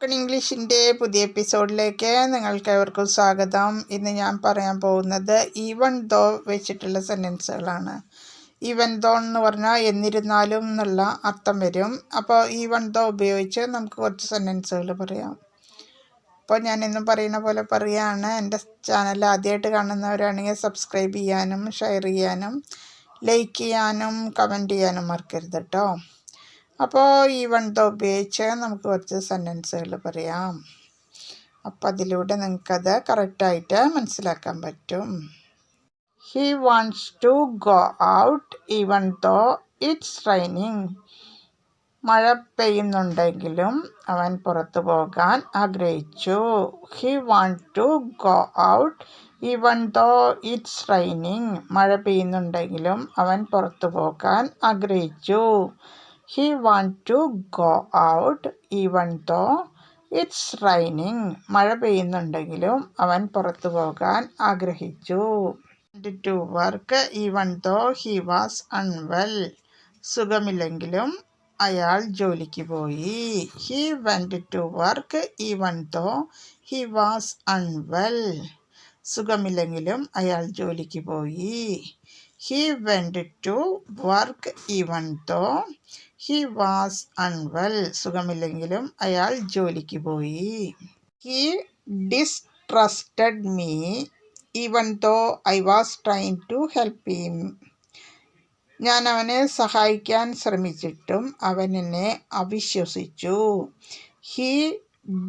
Spoken ഇംഗ്ലീഷിന്റെ പുതിയ എപ്പിസോഡിലേക്ക് നിങ്ങൾക്ക് ഏവർക്കും സ്വാഗതം. ഇന്ന് ഞാൻ പറയാൻ പോകുന്നത് ഈവൻ ദോ വെച്ചിട്ടുള്ള സെന്റൻസുകളാണ് ഈവൻ ദോ എന്ന് പറഞ്ഞാൽ എന്നിരുന്നാലും എന്നുള്ള അർത്ഥം വരും. അപ്പോൾ ഈവൻ ദോ ഉപയോഗിച്ച് നമുക്ക് കുറച്ച് സെന്റൻസുകൾ പറയാം. അപ്പോൾ ഞാൻ ഇന്നും പറയുന്ന പോലെ പറയുകയാണ് എന്റെ ചാനൽ ആദ്യമായിട്ട് കാണുന്നവരാണെങ്കിൽ സബ്സ്ക്രൈബ് ചെയ്യാനും ഷെയർ ചെയ്യാനും ലൈക്ക് ചെയ്യാനും കമന്റ് ചെയ്യാനും മറക്കരുത് കേട്ടോ അപ്പോൾ ഈ വൺത ഉപയോഗിച്ച് നമുക്ക് കുറച്ച് സെന്റൻസുകൾ പറയാം. അപ്പോൾ അതിലൂടെ നിങ്ങൾക്കത് കറക്റ്റായിട്ട് മനസ്സിലാക്കാൻ പറ്റും. He wants to go out even though it's raining മഴ പെയ്യുന്നുണ്ടെങ്കിലും അവൻ പുറത്തു പോകാൻ ആഗ്രഹിച്ചു. He want to go out even though it's raining മഴ പെയ്യുന്നുണ്ടെങ്കിലും അവൻ പുറത്തു പോകാൻ ആഗ്രഹിച്ചു. He want to go out even though it's raining മഴ പെയ്യുന്നുണ്ടെങ്കിലും അവൻ പുറത്തു പോകാൻ ആഗ്രഹിച്ചു. To work even though he was unwell സുഖമില്ലെങ്കിലും അയാൾ ജോലിക്ക് പോയി. He went to work even though he was unwell സുഖമില്ലെങ്കിലും അയാൾ ജോലിക്ക് പോയി. He went to work even though he was unwell സുഖമില്ലെങ്കിലും അയാൾ ജോലിക്ക് പോയി. He distrusted me even though I was trying to help him ഞാൻ അവനെ സഹായിക്കാൻ ശ്രമിച്ചിട്ടും അവൻ എന്നെ അവിശ്വസിച്ചു. He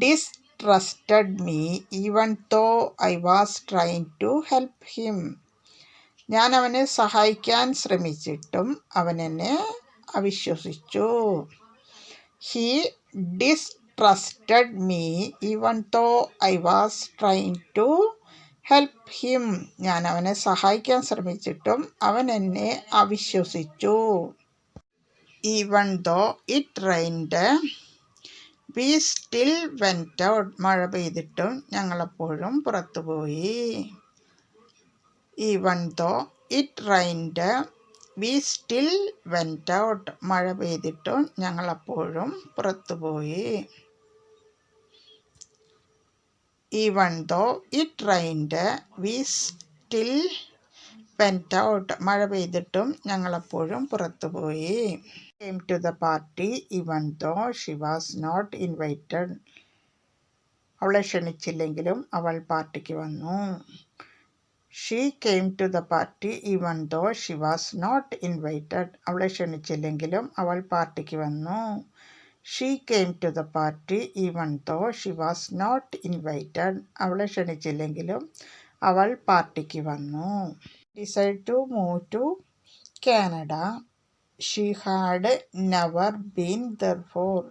distrusted me even though I was trying to help him ഞാൻ അവനെ സഹായിക്കാൻ ശ്രമിച്ചിട്ടും അവൻ എന്നെ അവിശ്വസിച്ചു. He distrusted me even though I was trying to help him ഞാൻ അവനെ സഹായിക്കാൻ ശ്രമിച്ചിട്ടും അവൻ എന്നെ അവിശ്വസിച്ചു. Even though it rained we still went out മഴ പെയ്തിട്ടും ഞങ്ങളെപ്പോഴും പുറത്തുപോയി. Even though it rained we still went out മഴ പെയ്തിട്ടും? ഞങ്ങളപ്പോഴും പുറത്തുപോയി. Even though it rained we still went out മഴ പെയ്തിട്ടും ഞങ്ങളപ്പോഴും പുറത്തുപോയി. Came to the party even though she was not invited അവളെ ക്ഷണിച്ചില്ലെങ്കിലും അവൾ പാർട്ടിക്ക് വന്നു. She came to the party even though she was not invited അവളെ ക്ഷണിച്ചില്ലെങ്കിലും അവൾ പാർട്ടിക്ക് വന്നു. She came to the party even though she was not invited അവളെ ക്ഷണിച്ചില്ലെങ്കിലും അവൾ പാർട്ടിക്ക് വന്നു. Decide to move to Canada she had never been there for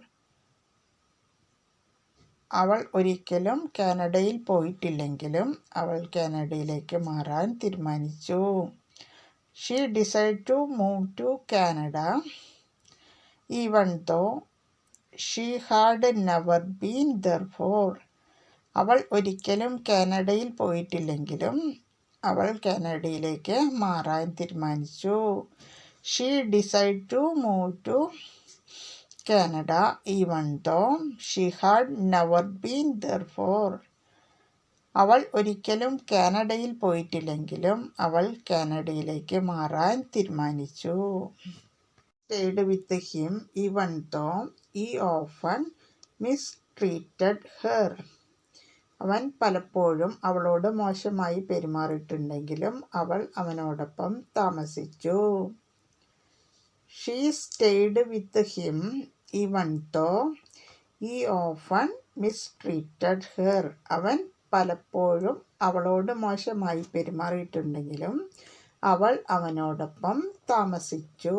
അവൾ ഒരിക്കലും കാനഡയിൽ പോയിട്ടില്ലെങ്കിലും അവൾ കാനഡയിലേക്ക് മാറാൻ തീരുമാനിച്ചു. She decide to move to Canada even though she had never been there for അവൾ ഒരിക്കലും കാനഡയിൽ പോയിട്ടില്ലെങ്കിലും അവൾ കാനഡയിലേക്ക് മാറാൻ തീരുമാനിച്ചു. She decide to move to Canada even though she had never been there for അവൾ ഒരിക്കലും കാനഡയിൽ പോയിട്ടില്ലെങ്കിലും അവൾ കാനഡയിലേക്ക് മാറാൻ തീരുമാനിച്ചു. Stayed with him even though he often miss treated her അവൻ പലപ്പോഴും അവളോട് മോശമായി പെരുമാറിയിട്ടുണ്ടെങ്കിലും അവൾ അവനോടൊപ്പം താമസിച്ചു. She stayed with him even though he often mistreated her അവൻ പലപ്പോഴും അവളോട് മോശമായി പെരുമാറിയിട്ടുണ്ടെങ്കിലും അവൾ അവനോടൊപ്പം താമസിച്ചു.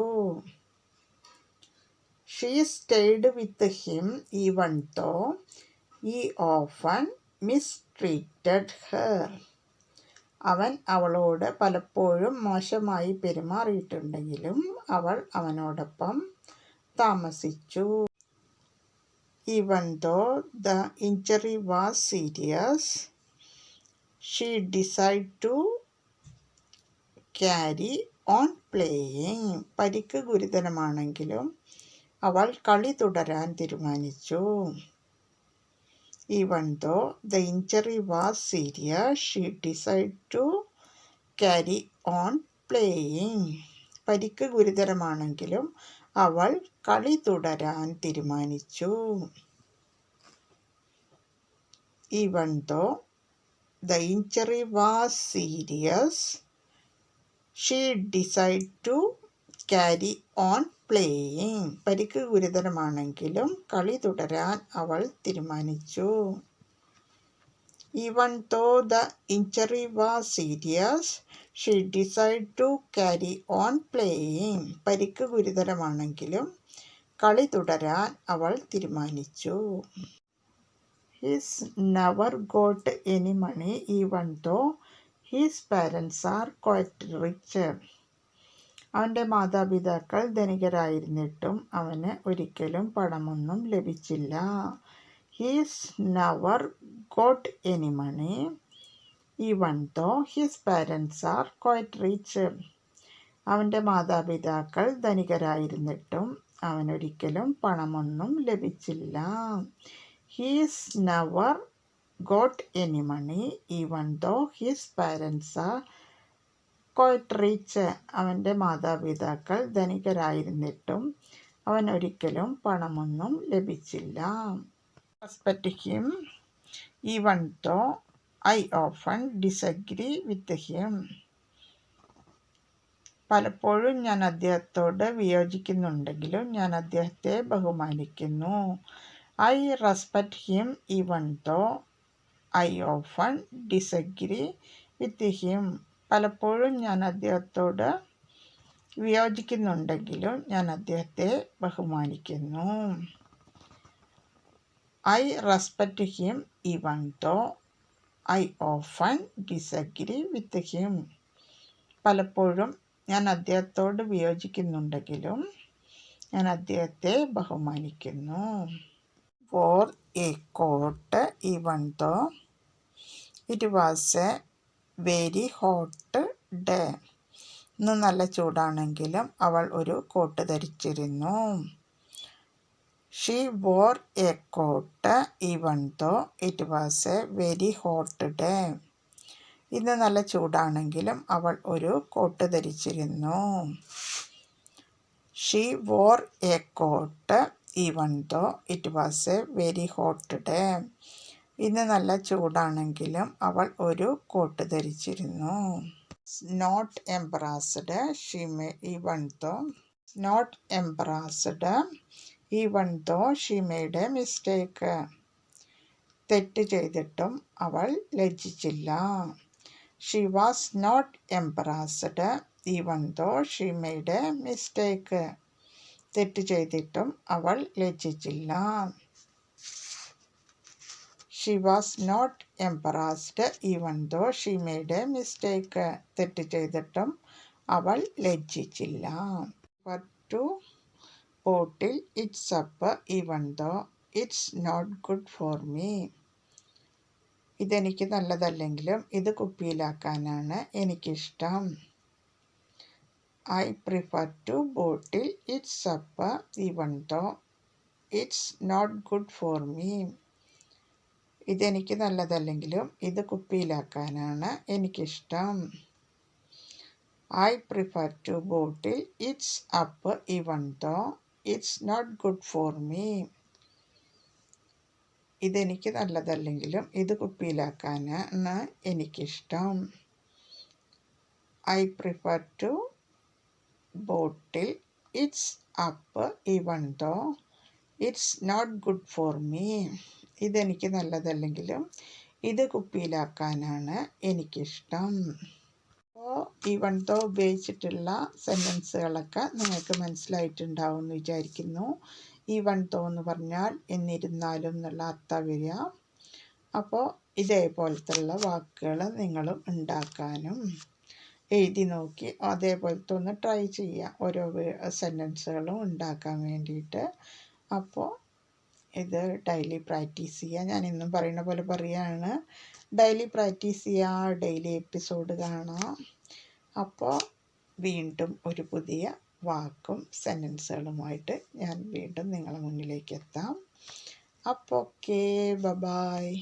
She stayed with him even though he often mistreated her അവൻ അവളോട് പലപ്പോഴും മോശമായി പെരുമാറിയിട്ടുണ്ടെങ്കിലും അവൾ അവനോടൊപ്പം താമസിച്ചു. Even though the injury was serious. She decide to carry on playing. പരിക്ക് ഗുരുതരമാണെങ്കിലും അവൾ കളി തുടരാൻ തീരുമാനിച്ചു. Even though the injury was serious she decide to carry on playing പരിക്ക് ഗുരുതരമാണെങ്കിലും അവൾ കളി തുടരാൻ തീരുമാനിച്ചു. Even though the injury was serious she decide to carry on playing പരിക്ക് ഗുരുതരമാണെങ്കിലും കളി തുടരാൻ അവൾ തീരുമാനിച്ചു. Even though the injury was serious she decide to carry on playing പരിക്ക് ഗുരുതരമാണെങ്കിലും കളി തുടരാൻ അവൾ തീരുമാനിച്ചു. He's never got any money even though his parents are quite rich അവന്റെ മാതാപിതാക്കൾ ധനികരായിരുന്നിട്ടും അവന് ഒരിക്കലും പണമൊന്നും ലഭിച്ചില്ല. He's never got any money even though his parents are quite rich അവന്റെ മാതാപിതാക്കൾ ധനികരായിരുന്നിട്ടും അവനൊരിക്കലും പണമൊന്നും ലഭിച്ചില്ല. He's never got any money even though his parents are rich അവന്റെ മാതാപിതാക്കൾ ധനികരായിരുന്നിട്ടും അവൻ ഒരിക്കലും പണമൊന്നും ലഭിച്ചില്ല. Respect him even though I often disagree with him. പലപ്പോഴും ഞാൻ അദ്ദേഹത്തോട് വിയോജിക്കുന്നുണ്ടെങ്കിലും ഞാൻ അദ്ദേഹത്തെ ബഹുമാനിക്കുന്നു. I respect him even though I often disagree with him. പലപ്പോഴും ഞാൻ അദ്ദേഹത്തോട് വിയോജിക്കുന്നുണ്ടെങ്കിലും ഞാൻ അദ്ദേഹത്തെ ബഹുമാനിക്കുന്നു. I respect him even though I often disagree with him. പലപ്പോഴും ഞാൻ അദ്ദേഹത്തോട് വിയോജിക്കുന്നുണ്ടെങ്കിലും ഞാൻ അദ്ദേഹത്തെ ബഹുമാനിക്കുന്നു. Wore a coat even though it was a very hot day. ഇന്ന് നല്ല ചൂടാണെങ്കിലും അവൾ ഒരു coat ധരിച്ചിരുന്നു. She wore a coat even though it was a very hot day ഇന്ന് നല്ല ചൂടാണെങ്കിലും അവൾ ഒരു coat ധരിച്ചിരുന്നു. She wore a coat even though it was a very hot day ഇന്ന് നല്ല ചൂടാണെങ്കിലും അവൾ ഒരു coat ധരിച്ചിരുന്നു. Not embarrassed she made even though not embarrassed even though ഷിമയുടെ mistake തെറ്റ് ചെയ്തിട്ടും അവൾ ലജ്ജിച്ചില്ല. She was not embarrassed even though ഷിമയുടെ mistake തെറ്റ് ചെയ്തിട്ടും അവൾ ലജ്ജിച്ചില്ല. She was not embarrassed even though she made a mistake തെറ്റ് ചെയ്തിട്ടും അവൾ ലജ്ജിച്ചില്ല. To bottle it's up even though it's not good for me ഇതെനിക്ക് നല്ലതല്ലെങ്കിലും ഇത് കുപ്പിയിലാക്കാനാണ് എനിക്കിഷ്ടം. I prefer to bottle it's up even though it's not good for me ഇതെനിക്ക് നല്ലതല്ലെങ്കിലും ഇത് കുപ്പിയിലാക്കാനാണ് എനിക്കിഷ്ടം. I prefer to bottle it's up even though it's not good for me ഇതെനിക്ക് നല്ലതല്ലെങ്കിലും ഇത് കുപ്പിയിലാക്കാനാണ് എനിക്കിഷ്ടം. I prefer to bottle it's up even though it's not good for me ഇതെനിക്ക് നല്ലതല്ലെങ്കിലും ഇത് കുപ്പിയിലാക്കാനാണ് എനിക്കിഷ്ടം. അപ്പോൾ ഈ വൺതോ ഉപയോഗിച്ചിട്ടുള്ള സെന്റൻസുകളൊക്കെ നിങ്ങൾക്ക് മനസ്സിലായിട്ടുണ്ടാവും എന്ന് വിചാരിക്കുന്നു. ഈ വൺതോ എന്ന് പറഞ്ഞാൽ എന്നിരുന്നാലും എന്നുള്ള അർത്ഥം വരിക അപ്പോൾ ഇതേപോലത്തുള്ള വാക്കുകൾ നിങ്ങളും ഉണ്ടാക്കാനും എഴുതി നോക്കി അതേപോലത്തെ ഒന്ന് ട്രൈ ചെയ്യുക. ഓരോ സെന്റൻസുകളും ഉണ്ടാക്കാൻ വേണ്ടിയിട്ട്. അപ്പോൾ ഇത് ഡെയിലി പ്രാക്ടീസ് ചെയ്യുക ഞാൻ ഇന്നും പറയുന്ന പോലെ പറയുകയാണ് ഡെയിലി പ്രാക്ടീസ് ചെയ്യുക ഡെയിലി എപ്പിസോഡ് കാണാം. അപ്പോൾ വീണ്ടും ഒരു പുതിയ വാക്കും സെന്റൻസുകളുമായിട്ട് ഞാൻ വീണ്ടും നിങ്ങളുടെ മുന്നിലേക്ക് എത്താം. അപ്പോൾ ഓക്കേ. ബബായ്